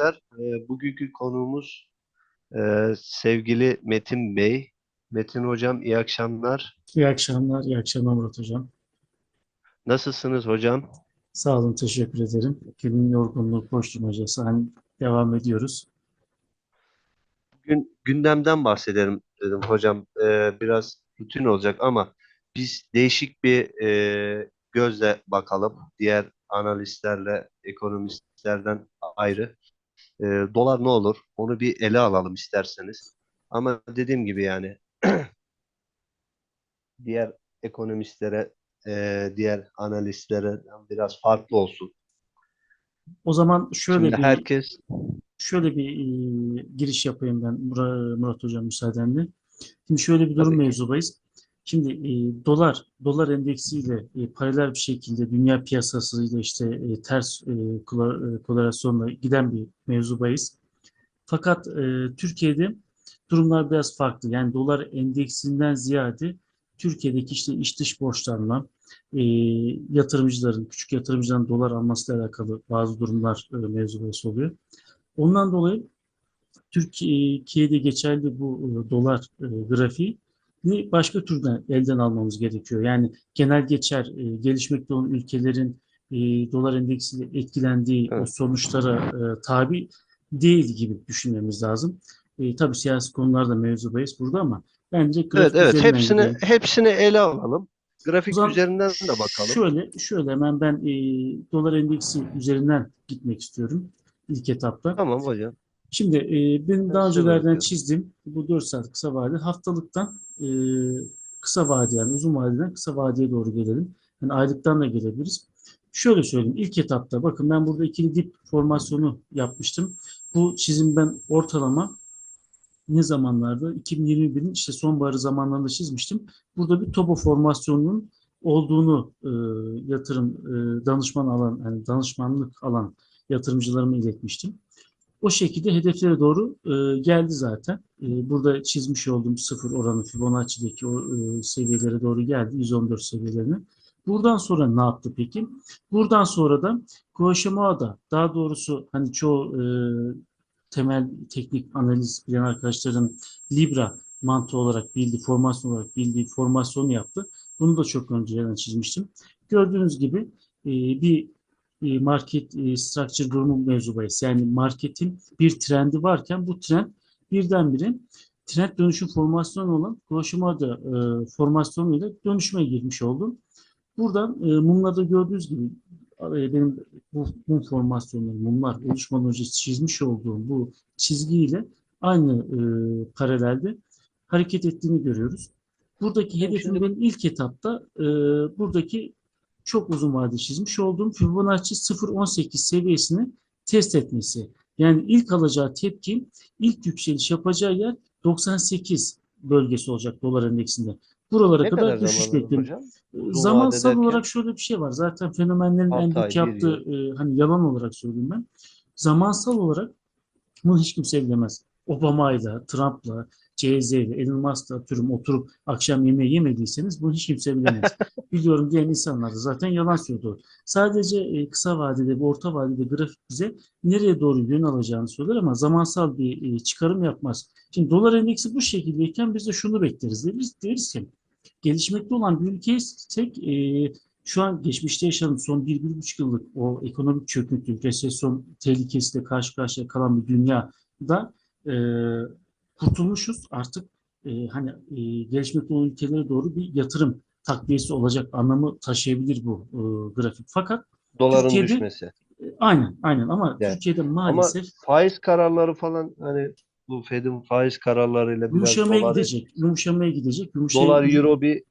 arkadaşlar. Ee, bugünkü konuğumuz e, sevgili Metin Bey. Metin Hocam iyi akşamlar. İyi akşamlar, iyi akşamlar Murat Hocam. Nasılsınız hocam? Sağ olun, teşekkür ederim. Günün yorgunluğu, koşturmacası. Hani devam ediyoruz. Bugün gündemden bahsedelim dedim hocam. Ee, biraz rutin olacak ama biz değişik bir e, gözle bakalım. Diğer analistlerle, ekonomistlerden ayrı. Ee, dolar ne olur? Onu bir ele alalım isterseniz. Ama dediğim gibi yani diğer ekonomistlere, e, diğer analistlere biraz farklı olsun. O zaman şöyle Şimdi bir herkes şöyle bir e, giriş yapayım ben Murat, Murat Hocam müsaadenle. Şimdi şöyle bir durum mevzudayız. Şimdi e, dolar dolar endeksiyle e, paralel bir şekilde dünya piyasasıyla işte e, ters e, e, korelasyonla giden bir mevzudayız. Fakat e, Türkiye'de durumlar biraz farklı. Yani dolar endeksinden ziyade Türkiye'deki işte iç dış borçlanma, e, yatırımcıların, küçük yatırımcıların dolar almasıyla alakalı bazı durumlar e, mevzu bahis oluyor. Ondan dolayı Türkiye'de geçerli bu e, dolar e, grafiği ni başka türden elden almamız gerekiyor. Yani genel geçer e, gelişmekte olan ülkelerin e, dolar endeksiyle etkilendiği o Evet. sonuçlara e, tabi değil gibi düşünmemiz lazım. E, tabii siyasi konularda mevzudayız burada ama bence Evet grafik evet üzerinden hepsini gidelim. hepsini ele alalım. O Grafik zaman üzerinden de bakalım. şöyle şöyle hemen ben e, dolar endeksi üzerinden gitmek istiyorum ilk etapta. Tamam hocam. Şimdi e, Ben daha öncelerden çizdiğim bu 4 saat kısa vade haftalıktan e, kısa vade yani uzun vadeden kısa vadeye doğru gelelim. Yani aylıktan da gelebiliriz. Şöyle söyleyeyim. ilk etapta bakın ben burada ikili dip formasyonu yapmıştım. Bu çizimden ortalama ne zamanlarda? 2021'in işte sonbaharı zamanlarında çizmiştim. Burada bir topo formasyonunun olduğunu e, yatırım e, danışman alan yani danışmanlık alan yatırımcılarıma iletmiştim. O şekilde hedeflere doğru e, geldi zaten. E, burada çizmiş olduğum sıfır oranı Fibonacci'deki o e, seviyelere doğru geldi. 114 seviyelerine. Buradan sonra ne yaptı peki? Buradan sonra da Koşamada daha doğrusu hani çoğu e, temel teknik analiz bilen arkadaşların Libra mantığı olarak bildiği, formasyon olarak bildiği formasyonu yaptı. Bunu da çok önceden çizmiştim. Gördüğünüz gibi e, bir market e, structure durumu mevzu bahis. Yani marketin bir trendi varken bu trend birdenbire trend dönüşüm formasyonu olan Hiroshima'da e, formasyonuyla dönüşüme girmiş oldu. Buradan e, mumlarda gördüğünüz gibi e, benim bu mum formasyonu, mumlar oluşmadan önce çizmiş olduğum bu çizgiyle aynı e, paralelde hareket ettiğini görüyoruz. Buradaki hedefim benim ilk etapta e, buradaki çok uzun vade çizmiş olduğum Fibonacci 0.18 seviyesini test etmesi. Yani ilk alacağı tepki, ilk yükseliş yapacağı yer 98 bölgesi olacak dolar endeksinde. Buralara Ne kadar kadar düşüş bekliyorum. E, Uzun Zamansal olarak şöyle bir şey var. Zaten fenomenlerin en büyük yaptığı e, hani yalan olarak söyleyeyim ben. Zamansal olarak bunu hiç kimse bilemez. Obama'yla, Trump'la, CZ ile, Elon Musk'la atıyorum oturup akşam yemeği yemediyseniz bunu hiç kimse bilemez. Biliyorum diyen insanlar da zaten yalan söylüyor. Sadece e, kısa vadede ve orta vadede grafik bize nereye doğru yön alacağını söyler ama zamansal bir e, çıkarım yapmaz. Şimdi dolar endeksi bu şekildeyken biz de şunu bekleriz. Deriz, deriz ki gelişmekte olan bir ülkeysek e, şu an geçmişte yaşadığım son bir, bir buçuk yıllık o ekonomik çöküntü, resesyon tehlikesiyle karşı karşıya kalan bir dünyada e, kurtulmuşuz. Artık e, hani e, gelişmekte olan ülkelere doğru bir yatırım takviyesi olacak anlamı taşıyabilir bu e, grafik. Fakat Doların Türkiye'de- düşmesi. e, aynen aynen ama Yani, Türkiye'de Ama maalesef faiz kararları falan hani bu Fed'in faiz kararlarıyla biraz yumuşamaya dolar, gidecek, yumuşamaya gidecek, yumuşamaya dolar gidecek. euro bir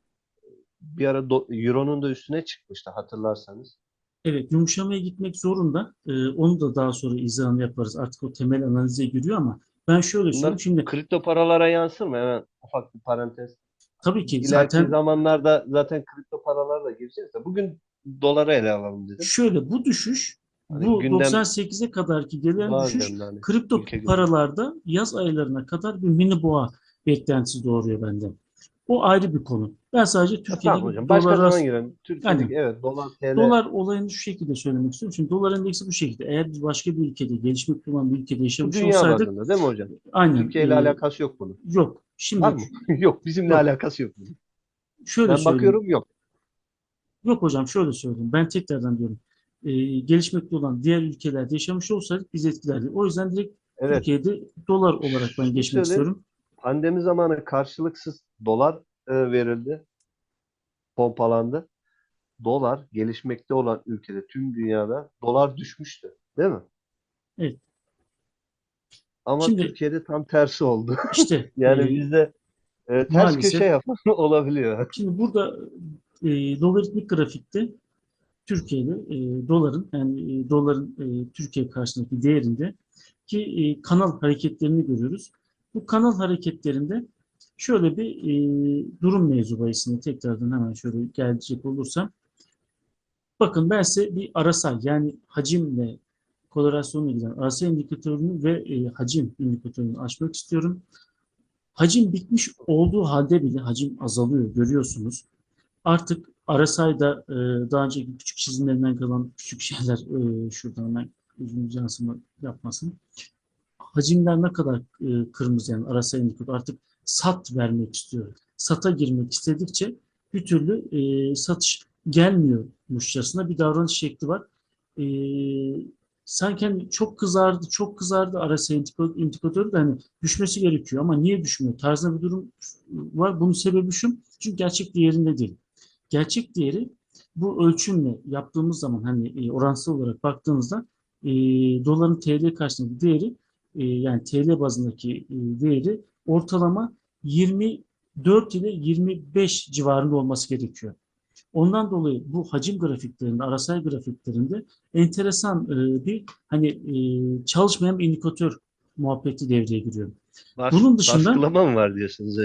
bir ara do- euronun da üstüne çıkmıştı hatırlarsanız. Evet, yumuşamaya gitmek zorunda. Ee, onu da daha sonra izahını yaparız. Artık o temel analize giriyor ama ben şöyle söyleyeyim. Şimdi kripto paralara yansır mı? Hemen ufak bir parantez. tabii ki İleriki zaten zamanlarda zaten kripto paralara da gireceğiz de bugün doları ele alalım dedim. şöyle bu düşüş, Hani bu gündem 98'e kadarki gelen düşüş hani. kripto paralarda yaz aylarına kadar bir mini boğa beklentisi doğuruyor bende. O ayrı bir konu. Ben sadece Tamam hocam. Dolara- girelim. Türkiye'deki evet dolar TL. Dolar olayını şu şekilde söylemek istiyorum. Şimdi dolar endeksi bu şekilde. Eğer biz başka bir ülkede, gelişmekte olan bir ülkede yaşamış dünya olsaydık bazında değil mi hocam? aynen. Türkiye ile e, alakası yok bunun. Yok. Şimdi Var mı? yok. Bizimle Yok. alakası yok bunun. şöyle Ben söyleyeyim. bakıyorum yok. Yok hocam şöyle söyleyeyim. Ben tekrardan diyorum. E, gelişmekte olan diğer ülkelerde yaşamış olsaydık biz etkilerdi. O yüzden direkt Evet. Türkiye'de dolar olarak ben geçmek Şöyle- istiyorum. Pandemi zamanı karşılıksız dolar e, verildi. Pompalandı. Dolar gelişmekte olan ülkede tüm dünyada dolar düşmüştü. Değil mi? Evet. Ama Şimdi- Türkiye'de tam tersi oldu. İşte Yani e, bizde e, ters maalesef- köşe yapan olabiliyor. Şimdi burada e, logaritmik grafikte Türkiye'de e, doların yani e, doların e, Türkiye karşısındaki değerinde ki e, kanal hareketlerini görüyoruz. Bu kanal hareketlerinde şöyle bir e, durum mevzu bahisine tekrardan hemen şöyle gelecek olursam bakın ben size bir arasal yani hacimle korelasyonla giden arasal indikatörünü ve e, hacim indikatörünü açmak istiyorum. Hacim bitmiş olduğu halde bile hacim azalıyor görüyorsunuz. Artık Arasay'da e, daha önceki küçük çizimlerinden kalan küçük şeyler e, şuradan hemen uzun yansıma yapmasın. Hacimler ne kadar e, kırmızı yani Arasay indikatör artık sat vermek istiyor. Sata girmek istedikçe bir türlü e, satış gelmiyormuşçasına bir davranış şekli var. E, sanki hani çok kızardı, çok kızardı indika- indikatörü de hani düşmesi gerekiyor ama niye düşmüyor tarzında bir durum var. Bunun sebebi şu, çünkü gerçek değerinde değil. Gerçek değeri bu ölçümle yaptığımız zaman hani e, oransal olarak baktığımızda e, doların TL karşısındaki değeri e, yani TL bazındaki e, değeri ortalama 24 ile 25 civarında olması gerekiyor. Ondan dolayı bu hacim grafiklerinde, arasal grafiklerinde enteresan e, bir hani e, çalışmayan bir indikatör muhabbeti devreye giriyor. Bas- Bunun dışında- baskılama mı var diyorsunuz?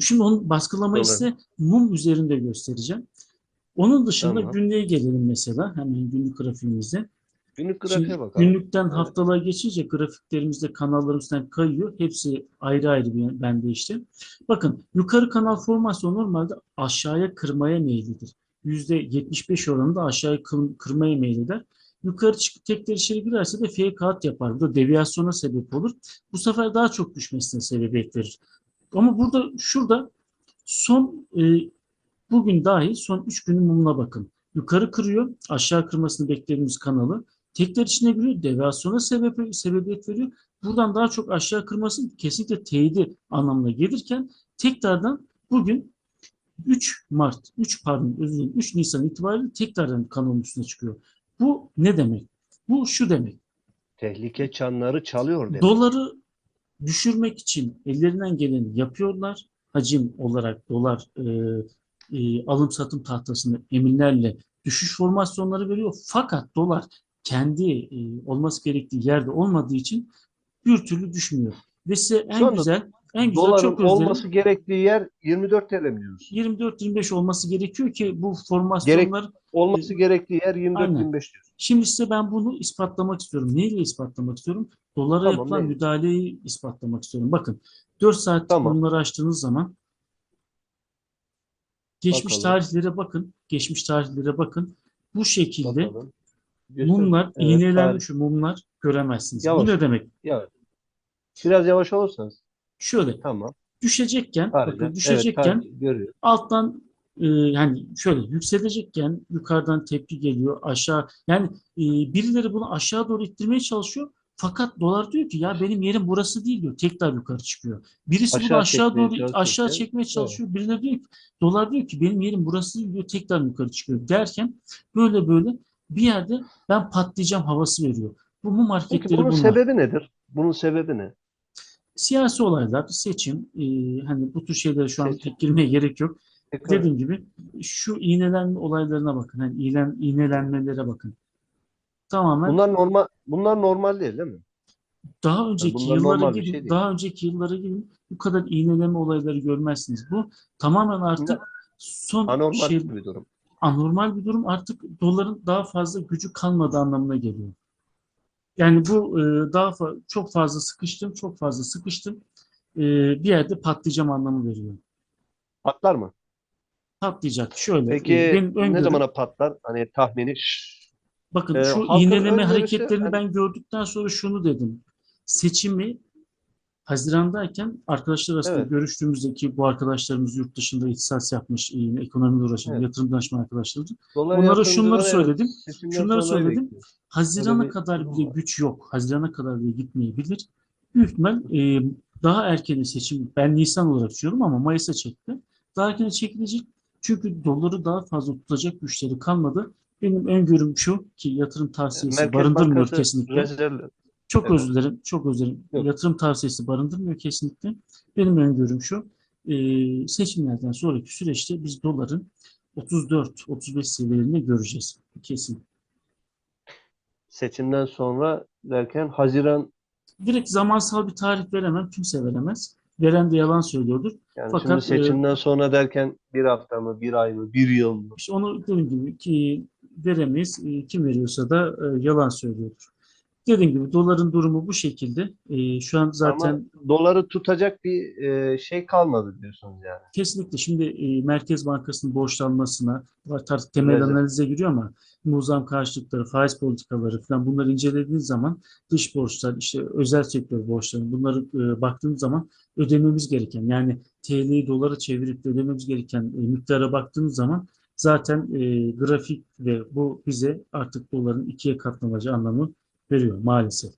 Şimdi onun baskılamayı Tamam. size mum üzerinde göstereceğim. Onun dışında Tamam. günlüğe gelelim mesela. Hemen günlük grafiğimizde. Günlük Şimdi grafiğe bakalım. günlükten Evet. haftalığa geçince grafiklerimizde kanallarımızdan kayıyor. Hepsi ayrı ayrı bir bende işte. Bakın yukarı kanal formasyonu normalde aşağıya kırmaya meyillidir. %75 oranında aşağıya kır- kırmaya meyillidir. Yukarı çıkıp tekrar içeri girerse de fake out yapar. Bu da deviyasyona sebep olur. Bu sefer daha çok düşmesine sebebiyet verir. Ama burada şurada son e, bugün dahil son 3 günün mumuna bakın. Yukarı kırıyor, aşağı kırmasını beklediğimiz kanalı. Tekrar içine giriyor, deviyasyona sebep, sebebiyet veriyor. Buradan daha çok aşağı kırması kesinlikle teyidi anlamına gelirken tekrardan bugün 3 Mart, 3 pardon özür dilerim 3 Nisan itibariyle tekrardan kanalın üstüne çıkıyor. Bu ne demek? Bu şu demek. Tehlike çanları çalıyor demek. Doları düşürmek için ellerinden geleni yapıyorlar. Hacim olarak dolar e, e, alım satım tahtasını eminlerle düşüş formasyonları veriyor. Fakat dolar kendi e, olması gerektiği yerde olmadığı için bir türlü düşmüyor. Ve size en anda güzel, en güzel Doların çok özlerim. olması gerektiği yer 24 TL mi diyoruz? 24-25 olması gerekiyor ki bu formasyonlar Olması gerektiği yer 24-25 Aynen. diyoruz. Şimdi size ben bunu ispatlamak istiyorum. Neyle ispatlamak istiyorum? Dolara Tamam, yapılan neyle? müdahaleyi ispatlamak istiyorum. Bakın 4 saat Tamam. bunları açtığınız zaman geçmiş Bakalım. tarihlere bakın. Geçmiş tarihlere bakın. Bu şekilde Bakalım. Mumlar, Evet, iğnelenmiş mumlar göremezsiniz. Bu Yavaş. ne demek? Ya, biraz yavaş olursanız. Şöyle Tamam. düşecekken, Tarihten. bakın Evet, düşecekken tarih görüyor. alttan e, yani şöyle yükselecekken yukarıdan tepki geliyor aşağı yani e, birileri bunu aşağı doğru ittirmeye çalışıyor fakat dolar diyor ki ya benim yerim burası değil diyor tekrar yukarı çıkıyor. Birisi bunu Aşağı aşağı çekmeye doğru aşağı çekmeye çalışıyor. Birileri diyor ki dolar diyor ki benim yerim burası değil diyor tekrar yukarı çıkıyor derken böyle böyle bir yerde ben patlayacağım havası veriyor. Bu mum Peki hareketleri bunun bunlar. sebebi nedir? Bunun sebebi ne? Siyasi olaylar, seçim, e, hani bu tür şeylere şu an Seçim. tek girmeye gerek yok. Ekonomi. Dediğim gibi şu iğnelenme olaylarına bakın. Hani iğnen, iğnelenmelere bakın. Tamamen Bunlar normal bunlar normal değil değil mi? daha önceki bunlar yıllara normal bir gidin, şey değil. daha önceki yıllara gidin bu kadar iğneleme olayları görmezsiniz. Bu tamamen artık son Anormal şey bir durum. Anormal bir durum. Artık doların daha fazla gücü kalmadığı anlamına geliyor. Yani bu e, daha fa- çok fazla sıkıştım, çok fazla sıkıştım. E, bir yerde patlayacağım anlamı veriyor. Patlar mı? Patlayacak. Şöyle. Peki e, benim ne zamana patlar? Hani tahmini Bakın Ee, şu iğneleme hareketlerini hani- ben gördükten sonra şunu dedim. Seçimi Haziran'dayken arkadaşlar arasında Evet. görüştüğümüzde ki bu arkadaşlarımız yurt dışında ihtisas yapmış, yine ekonomiyle uğraşan Evet. yatırım danışman arkadaşlarımız. dolar Onlara şunları söyledim, şunları söyledim. bekliyor. Haziran'a bir kadar bile var. güç yok. Haziran'a kadar bile gitmeyebilir. Büyük ihtimal e, daha erken seçim, ben Nisan olarak düşünüyorum ama Mayıs'a çekti. Daha erken çekilecek. Çünkü doları daha fazla tutacak güçleri kalmadı. Benim öngörüm şu ki yatırım tavsiyesi Merkez barındırmıyor Bankası kesinlikle. rezerv- Çok Evet. özür dilerim, çok özür dilerim. Yok. Yatırım tavsiyesi barındırmıyor kesinlikle. Benim öngörüm şu, e, seçimlerden sonraki süreçte biz doların 34-35 seviyelerinde göreceğiz. Kesin. seçimden sonra derken Haziran Direkt zamansal bir tarih veremem, kimse veremez. Veren de yalan söylüyordur. yani Fakat, şimdi seçimden sonra derken bir hafta mı, bir ay mı, bir yıl mı? İşte onu dediğim gibi ki veremeyiz. E, Kim veriyorsa da e, yalan söylüyordur. Dediğim gibi doların durumu bu şekilde. E, şu an zaten Ama doları tutacak bir e, şey kalmadı diyorsunuz yani. Kesinlikle. Şimdi e, Merkez Bankası'nın borçlanmasına artık temel Evet. analize giriyor ama muzam karşılıkları, faiz politikaları falan bunları incelediğiniz zaman dış borçlar, işte özel sektör borçları bunları e, baktığınız zaman ödememiz gereken yani TL'yi dolara çevirip de ödememiz gereken e, miktara baktığınız zaman zaten e, grafik ve bu bize artık doların ikiye katlanacağı anlamı veriyor maalesef.